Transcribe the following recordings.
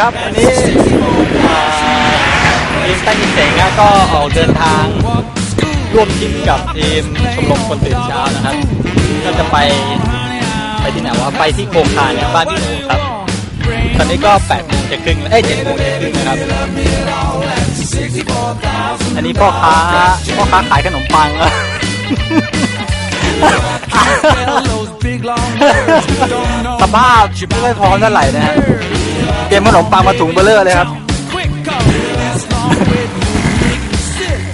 ครับวันนี้ทีมตั้งยินเสงนะก็ออกเดินทางร่วมทริปกับทีมชมรมคนตื่นเช้านะครับ ก็จะไปไปที่ไหนวะไปที่โคคาเนี่ยบ้านพี่หนูครับ ตอนนี้ก็แปดโมงจะครึ่งเอ้ยเจ็ดโมงจะครึ่งนะครับ อันนี้พ่อค้าพ่อค้าขายขนมปังอะสภาพไม่พร้อมเท่าไหร่นะฮะ เตรียมขนมปังมาถุงเบลเลอร์เลยครับ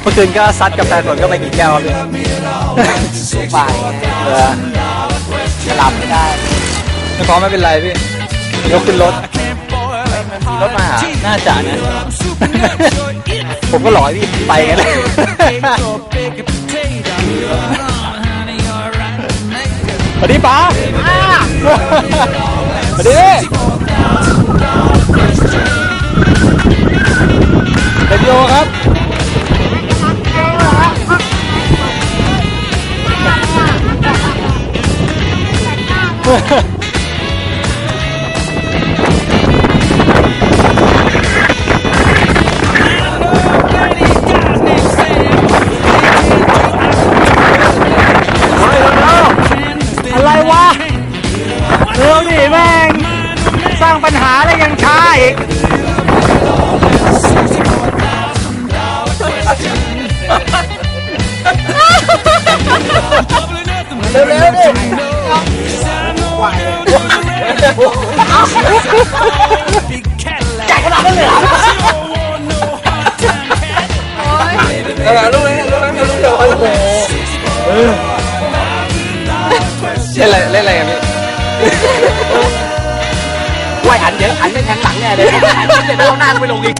เมื่อคืนก็ซัดกับแฟนฝนก็ไปกี่แก้วครับเนี่ยบ่ายเออจะหลับไม่ได้ไม่พร้อมไม่เป็นไรพี่ยกขึ้นรถรถมาหาน่าจะนะ ผมก็หลอยพี่ไปกันเลยสวัสดีป๋าสวัสดี อะไรวะเร็วดิแม่ง สร้างปัญหาแล้วยังช้าอีก เร็วๆดิ เออลูกนี้นเลูกนี้ลูกเดียวโอ้โหเล่นอะไรเล่นอะไรกันพี่ว่ายหันเดี๋ยวหันไปทงหลังแน่เลยหันเสร็จแล้วเอาหน้าไปลงอีก